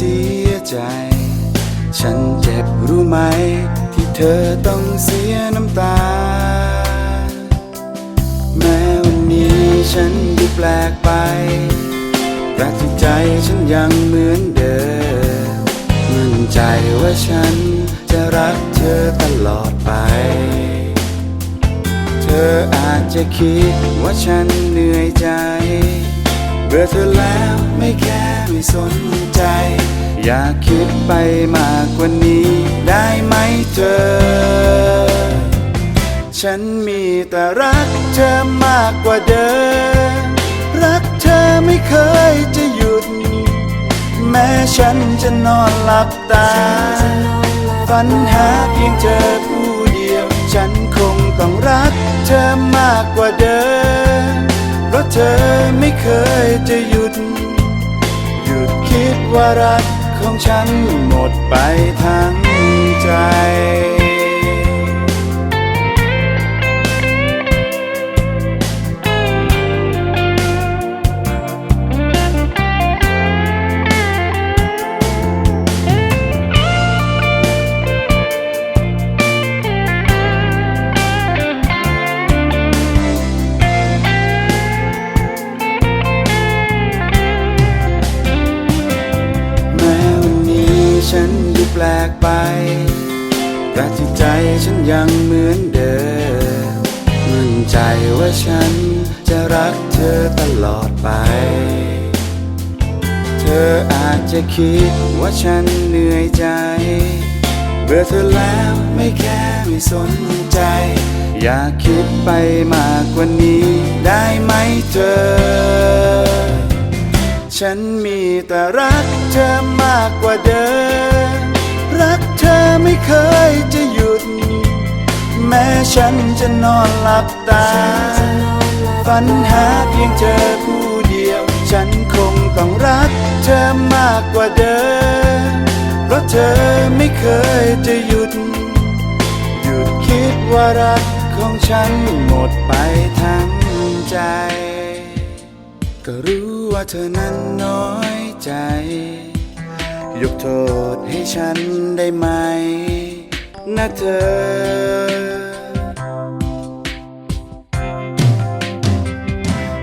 สียใจ ฉันเจ็บรู้ไหม ที่เธอต้องเสียน้ำตา แม้วันนี้ฉันดูแปลกไป แต่ที่ใจฉันยังเหมือนเดิมมั่นใจว่าฉันจะรักเธอตลอดไป เธออาจจะคิดว่าฉันเหนื่อยใจ เบื่อเธอแล้ว แค่ไม่สนใจ อยากคิดไปมากกว่านี้ได้ไหมเธอ ฉันมีแต่รักเธอมากกว่าเดิมรักเธอไม่เคยจะหยุด แม้ฉันจะนอนหลับตา ฝันหาเพียงเธอผู้เดียว ฉันคงต้องรักเธอมากกว่าเดิมเพราะเธอไม่เคยจะหยุดหยุด คิดว่ารักของฉันหมดไปทั้งใจ ลกไป แต่ที่ใจฉันยังเหมือนเดิมมั่นใจว่าฉันจะรักเธอตลอดไป เธออาจจะคิดว่าฉันเหนื่อยใจ เบื่อเธอแล้วไม่แค่ไม่สนใจ อยากคิดไปมากกว่านี้ได้ไหมเธอฉันมีแต่รักเธอมากกว่าเดิม เธอไม่เคยจะหยุด แม้ฉันจะนอนหลับตา ฝันหาเพียงเธอผู้เดียว ฉันคงต้องรักเธอมากกว่าเดิม เพราะเธอไม่เคยจะหยุด หยุดคิดว่ารักของฉันหมดไปทั้งใจ ก็รู้ว่าเธอนั้นน้อยใจ ยกโทษให้ฉันได้ไหม นะเธอ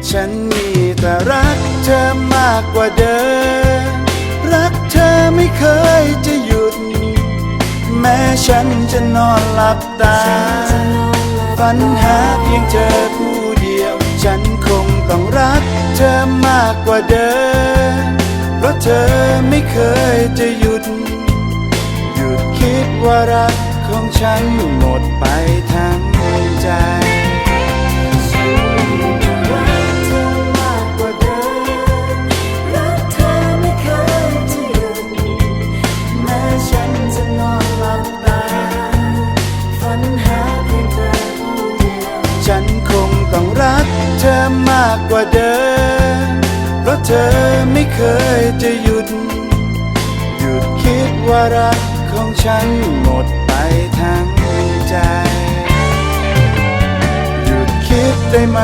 ฉันมีแต่รักเธอมากกว่าเดิม รักเธอไม่เคยจะหยุด แม้ฉันจะนอนหลับตา ฝันหาเพียงเธอผู้เดียว ฉันคงต้องรักเธอมากกว่าเดิม ราะเธอไม่เคยจะหยุด หยุดคิดว่ารักของฉันหมดไปทั้งใจ เคยจะหยุด หยุดคิดว่ารักของฉันหมดไปทั้งใจ หยุดคิดได้ไหม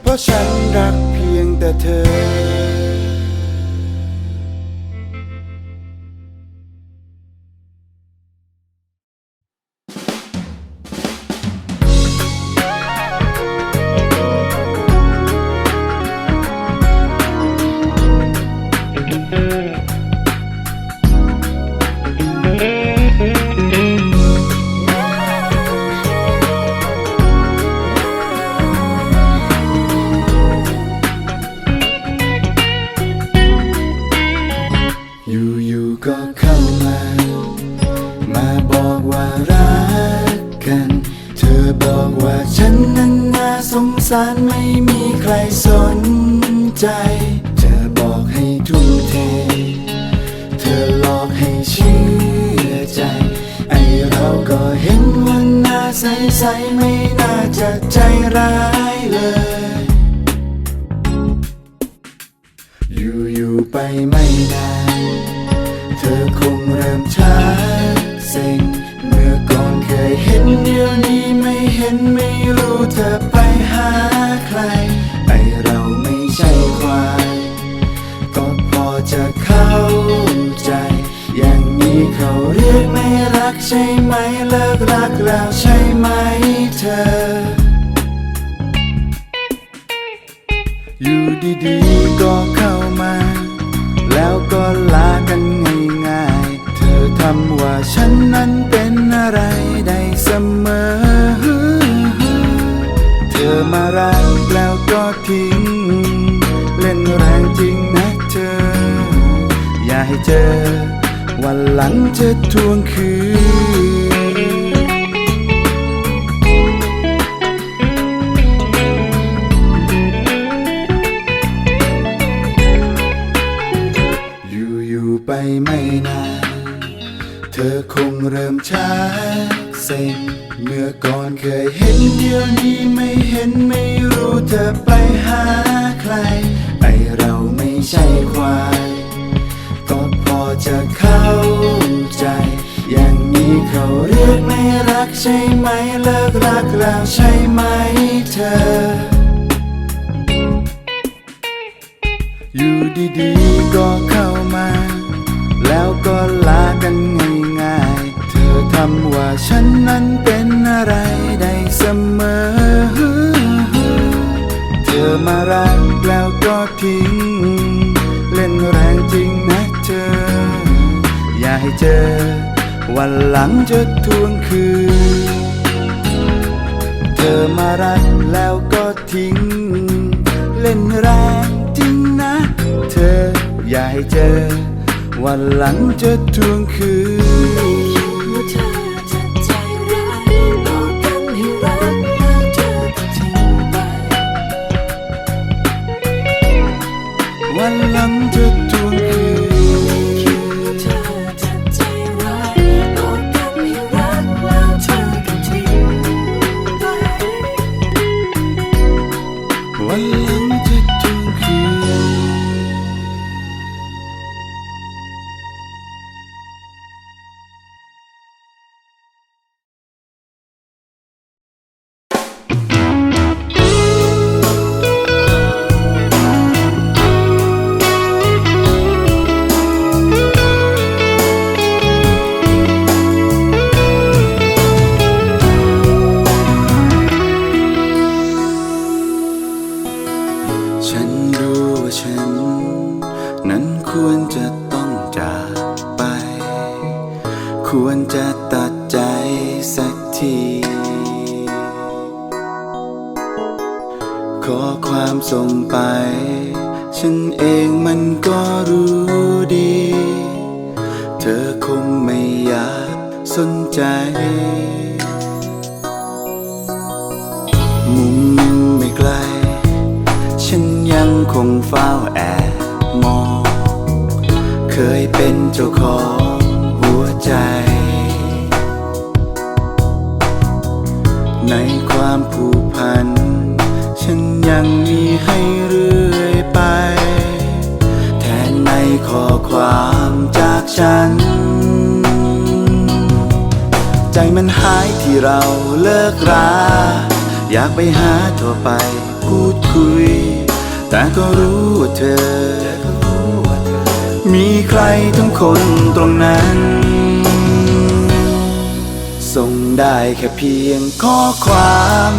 เพราะฉันรักเพียงแต่เธอ ก็เข้ามา มาบอกว่ารักกัน เธอบอกว่าฉันนั้นน่าสงสารไม่มีใครสนใจ เธอบอกให้ทุ่มเท เธอหลอกให้เชื่อใจ ไอเราก็เห็นว่าน่าใสๆไม่น่าจะใจร้ายเลยอยู่ๆไปไม่นาน กเซ็งเมื่อก่อนเคยเห็นเดี๋ยวนี้ไม่เห็นไม่รู้เธอไปหาใคร ไอเราไม่ใช่ควาย ก็พอจะเข้าใจ อย่างนี้เขาเรียกไม่รักใช่ไหมเลิกรักแล้วใช่ไหมเธอ อยู่ดีๆก็เข้ามา แล้วก็ลากันำว่าฉันนั้นเป็นอะไรได้เสมอ เธอมารักแล้วก็ทิ้ง เล่นแรงจริงนะเธอ อย่าให้เจอ วันหลังจะทวงคืน เธอไปหาใคร ไอเราไม่ใช่ควาย ก็พอจะเข้าใจ อย่างนี้เขาเรียกไม่รักใช่ไหม เลิกรักแล้วใช่ไหมเธอ อยู่ดีๆก็เข้ามา แล้วก็ลากันง่ายๆ เธอทำว่าฉันนั้นเป็นอะไรได้เสมอ ธอมารักแล้วก็ทิ้ง เล่นแรงจริงนะเธอ อย่าให้เจอ วันหลังจะทวงคืน เธอมารักแล้วก็ทิ้ง เล่นแรงจริงนะ เธอ อย่าให้เจอ วันหลังจะทวงคืน งคงเฝ้าแอบมอง เคยเป็นเจ้าของหัวใจ ในความผูกพัน ฉันยังมีให้เรื่อยไป แทนในข้อความจากฉัน ใจมันหายที่เราเลิกรา อยากไปหาเธอไปพูดคุย แต่ก็รู้ว่าเธอ มีใครทั้งคนตรงนั้น ส่งได้แค่เพียงข้อความ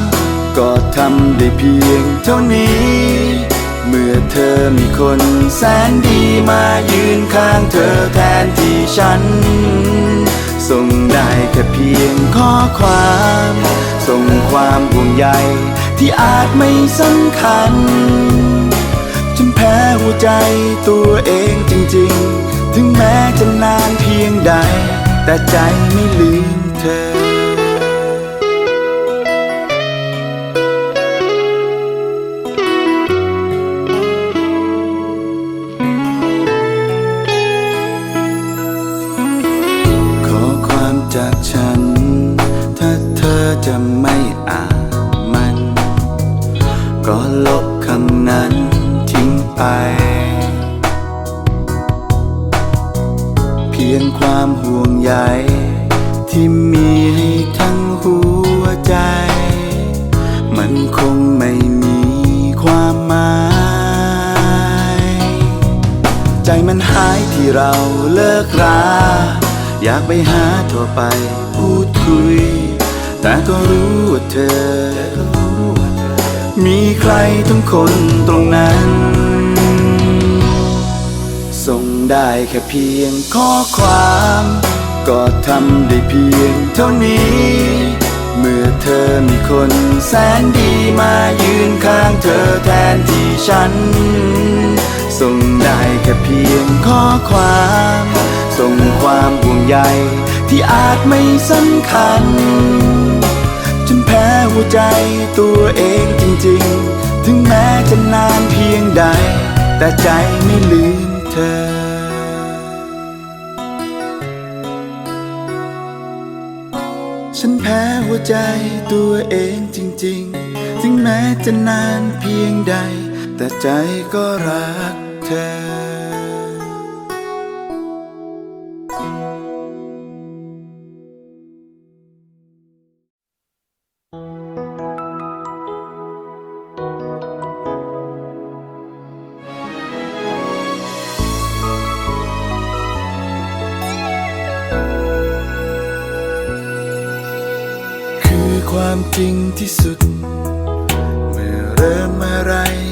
ก็ทำได้เพียงเท่านี้ เมื่อเธอมีคนแสนดีมายืนข้างเธอแทนที่ฉัน ส่งได้แค่เพียงข้อความ ส่งความห่วงใยที่อาจไม่สำคัญ ใจตัวเองจริงๆ ถึงแม้จะนานเพียงใด แต่ใจไม่ลืม พียงความห่วงใยที่มีให้ทั้งหัวใจ มันคงไม่มีความหมาย ใจมันหายที่เราเลิกรา อยากไปหาโทรไปพูดคุย แต่ก็รู้ว่าเธอ มีใครทั้งคนตรงนั้น ได้แค่เพียงข้อความ ก็ทำได้เพียงเท่านี้ เมื่อเธอมีคนแสนดีมายืนข้างเธอแทนที่ฉัน ส่งได้แค่เพียงข้อความ ส่งความห่วงใยที่อาจไม่สำคัญจนแพ้หัวใจตัวเองจริงๆ ถึงแม้จะนานเพียงใด แต่ใจไม่ลืมเธอ หัวใจตัวเองจริงๆ ถึงแม้จะนานเพียงใด แต่ใจก็รักเธอ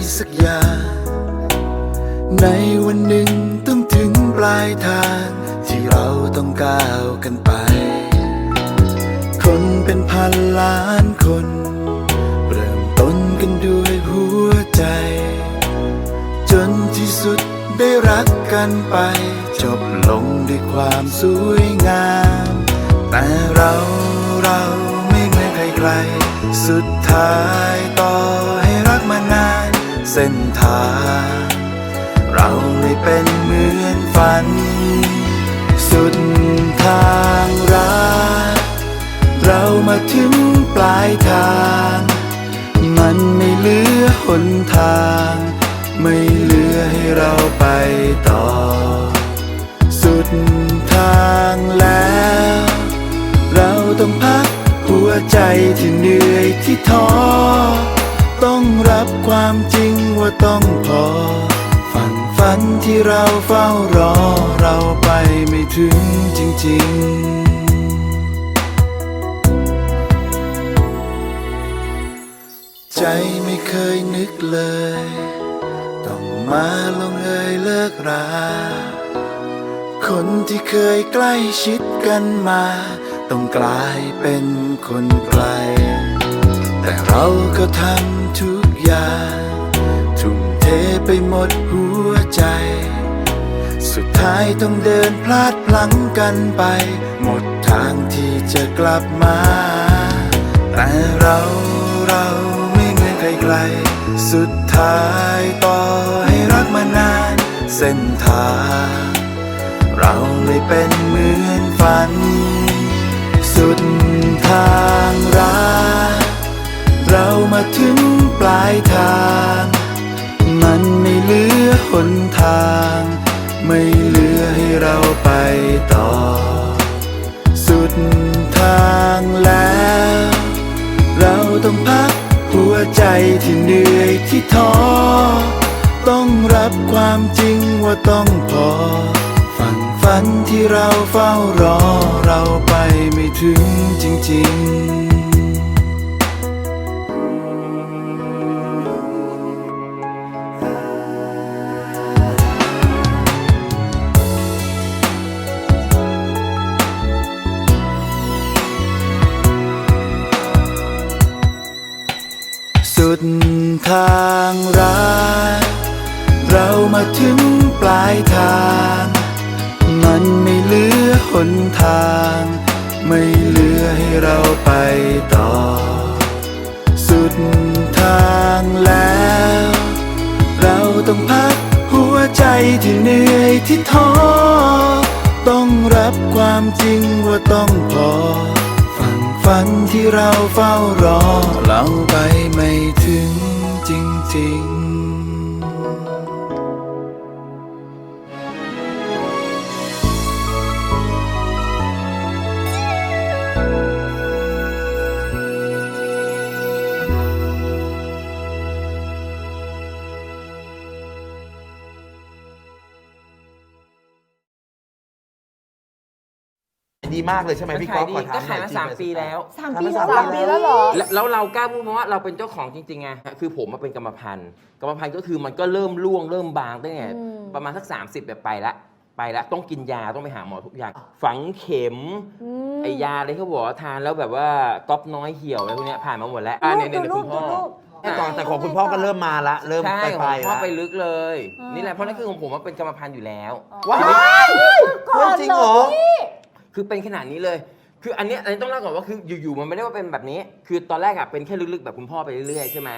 สักอย่าง ในวันหนึ่งต้องถึงปลายทาง ที่เราต้องก้าวกันไป คนเป็นพันล้านคน เริ่มต้นกันด้วยหัวใจ จนที่สุดได้รักกันไป จบลงด้วยความสวยงาม แต่เราเราไม่เหมือนใครๆสุดท้ายต่อ เส้นทาง เราไม่เป็นเหมือนฝัน สุดทางรักเรามาถึงปลายทาง มันไม่เหลือหนทาง ไม่เหลือให้เราไปต่อ สุดทางแล้ว เราต้องพักหัวใจที่เหนื่อยที่ท้อ ต้องรับความจริงว่าต้องพอ ฝันฝันที่เราเฝ้ารอ เราไปไม่ถึงจริง ๆใจไม่เคยนึกเลย ต้องมาลงเอยเลิกรา คนที่เคยใกล้ชิดกันมา ต้องกลายเป็นคนไกล แต่เราก็ทำทุกอย่างทุ่มเทไปหมดหัวใจ สุดท้ายต้องเดินพลาดพลั้งกันไป หมดทางที่จะกลับมา แต่เราเราไม่เหมือนใครๆสุดท้ายต่อให้รักมานาน เส้นทางเราเลยเป็นเหมือนฝัน สุดทางรัก มาถึงปลายทาง มันไม่เหลือหนทาง ไม่เหลือให้เราไปต่อ สุดทางแล้ว เราต้องพักหัวใจที่เหนื่อยที่ท้อ ต้องรับความจริงว่าต้องพอ ฝันฝันที่เราเฝ้ารอเราไปไม่ถึงจริง ๆางรักเรามาถึงปลายทาง มันไม่เหลือหนทาง ไม่เหลือให้เราไปต่อ สุดทางแล้ว เราต้องพักหัวใจที่เหนื่อยที่ท้อ ต้องรับความจริงว่าต้องพอฝันฝันที่เราเฝ้ารอเราไปไม่ถึง จ มากเลยใช่ไหมพี่ก๊ขาอยฟดีขอถามก็ขายหน่มาอยสามจริงปีแล้วสามทำปีมาแล้วสามเหรอปีแล้วเหรอ แล้วแล้วเรากล้าพูดเพราะว่าเราเป็นเจ้าของจริงๆไงคือผมมาเป็นกรรมพันธุ์กรรมพันธุ์ก็คือมันก็เริ่มร่วงเริ่มบางตั้งแต่ประมาณสัก 30แบบไปละไปละต้องกินยาต้องไปหาหมอทุกอย่าง ฝังเข็มไอยาอะไรเขาบอกว่าทานแล้วแบบว่าก๊อปน้อยเหี่ยวอะไรพวกเนี้ยผ่านมาหมดแล้วอ่าเนี่ยเนี่ยคุณพ่อแต่ก่อนแต่ของคุณพ่อก็เริ่มมาละเริ่มใช่ไปขไปองพ่อละไปลึกเลย นี่แหละเพราะนั่นคือของผมว่าเป็นกรรมพันธุ์อยู่แล้วว้ายเรื่องจริงเหรอ คือเป็นขนาดนี้เลย คืออันเนี้ยอันนี้ต้องเล่าก่อนว่าคืออยู่ๆมันไม่ได้ว่าเป็นแบบนี้ คือตอนแรกอะเป็นแค่ลึกๆแบบคุณพ่อไปเรื่อยๆใช่ไหม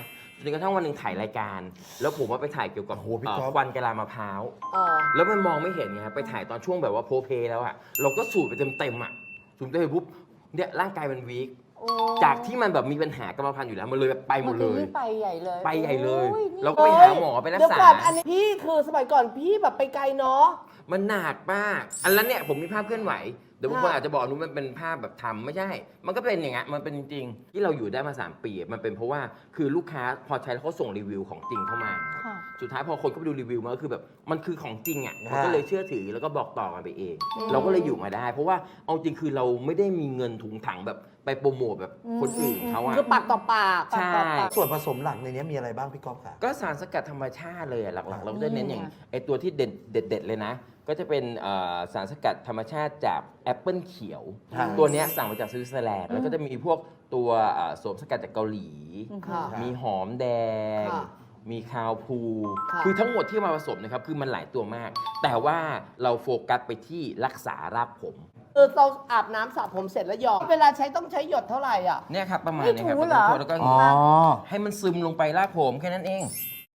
จนกระทั่งวันหนึ่งถ่ายรายการ แล้วผมว่าไปถ่ายเกี่ยวกับโอ้โหพี่ก๊อฟเอ่อควันกะลามะพร้าว อ๋อ แล้วมันมองไม่เห็นไงครับไปถ่ายตอนช่วงแบบว่าโพเพแล้วอะเราก็สูดไปเต็มๆอะสูดไปปุ๊บเนี่ยร่างกายมันวีคโอ้จากที่มันแบบมีปัญหากรรมพันธุ์อยู่แล้วมันเลยแบบไปหมดเลยนไปใหญ่เลยไปใหญ่เลยโอ้นี่เราก็ไปหาหมอไปรักษา เดี๋ยวก่อนอันนี้พี่คือสมัยก่อนพี่แบบไปไกลเนาะ มันหนักมาก อันนั้นเนี่ยผมมีภาพเคลื่อนไหว เดี๋ยวบางคนค่ะอาจจะบอกนู้นมันเป็นภาพแบบทำไม่ใช่ มันก็เป็นอย่างเงี้ยมันเป็นจริงๆที่เราอยู่ได้มา 3 ปีมันเป็นเพราะว่าคือลูกค้าพอใช้แล้วเขาส่งรีวิวของจริงเข้ามาครับค่ะ สุดท้ายพอคนก็ไปดูรีวิวมาก็คือแบบมันคือของจริงอะอ่ามันก็เลยเชื่อถือแล้วก็บอกต่อกันไปเองเราก็เลยอยู่มาได้ เพราะว่าเอาจริงคือเราไม่ได้มีเงินถุงถังแบบไปโปรโมทแบบคนอื่นเขาอะ คือปากต่อปากปากต่อปาก ส่วนผสมหลักในนี้มีอะไรบ้างพี่ก๊อฟค่ะ ก็สารสกัดธรรมชาติเลยอะหลักๆ เราก็จะเน้นอย่างนี่ไงไอตัวที่เด็ดเด็ดๆเลยนะ ก็จะเป็นเอ่อสารสกัดธรรมชาติจากแอปเปิลเขียว ครับ ตัวเนี้ยสั่งมาจากสวิตเซอร์แลนด์แล้วก็จะมีพวกตัวเอ่อโสมสกัดจากเกาหลี ค่ะ มีหอมแดง ค่ะมีคาวพูค่ะคือทั้งหมดที่มาผสมนะครับ คือมันหลายตัวมาก แต่ว่าเราโฟกัสไปที่รักษารากผมคือเราอาบน้ำสระผมเสร็จแล้วหยอดเวลาใช้ต้องใช้หยดเท่าไหร่อะ เนี่ยครับ ประมาณไม่เนี้ครับถูเหรอ แล้วก็อ๋อ ให้มันซึมลงไปรากผมแค่นั้นเอง